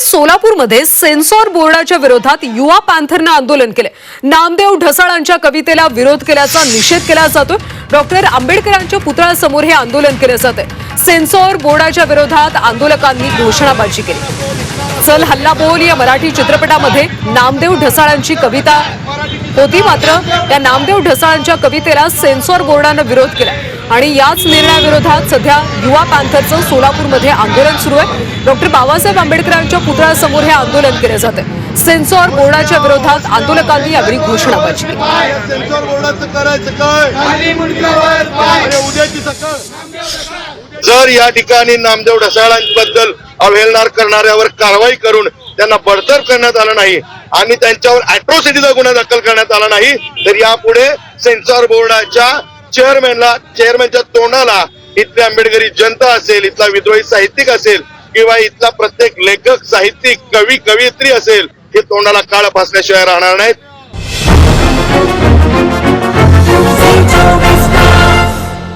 सोलापूरमध्ये सेन्सॉर बोर्डाच्या विरोधात युवा पॅन्थरनं आंदोलन केले. नामदेव ढसाळांच्या कवितेला विरोध केल्याचा निषेध केला जातो डॉक्टर आंबेडकरांच्या पुतळ्यासमोर हे आंदोलन केलं जात आहे सेन्सॉर बोर्डाच्या विरोधात आंदोलकांनी घोषणाबाजी केली. चल हल्ला बोल या मराठी चित्रपटामध्ये नामदेव ढसाळांची कविता होती मात्र त्या नामदेव ढसाळांच्या कवितेला सेन्सॉर बोर्डानं विरोध केला. आणि याच निर्णयाविरोधात सध्या युवा पॅन्थरचं सोलापूरमध्ये आंदोलन सुरू आहे. डॉक्टर बाबासाहेब आंबेडकरांच्या पुतळ्यासमोर हे आंदोलन केलं जात आहे. सेन्सॉर बोर्डाच्या विरोधात आंदोलकांनी यावेळी घोषणाबाजी जर या ठिकाणी नामदेव ढसाळांबद्दल अवहेलना करणाऱ्यावर कारवाई करून त्यांना बडतर्फ करण्यात आलं नाही आणि त्यांच्यावर अॅट्रोसिटीचा गुन्हा दाखल करण्यात आला नाही तर यापुढे सेन्सॉर बोर्डाच्या चेअरमॅनला चेअरमॅनच्या तोंडाला इथल्या आंबेडकरी जनता असेल इथला विद्रोही साहित्यिक असेल किंवा इथला प्रत्येक लेखक साहित्यिक कवी कवयित्री असेल हे तोंडाला काळ फासल्याशिवाय राहणार नाहीत.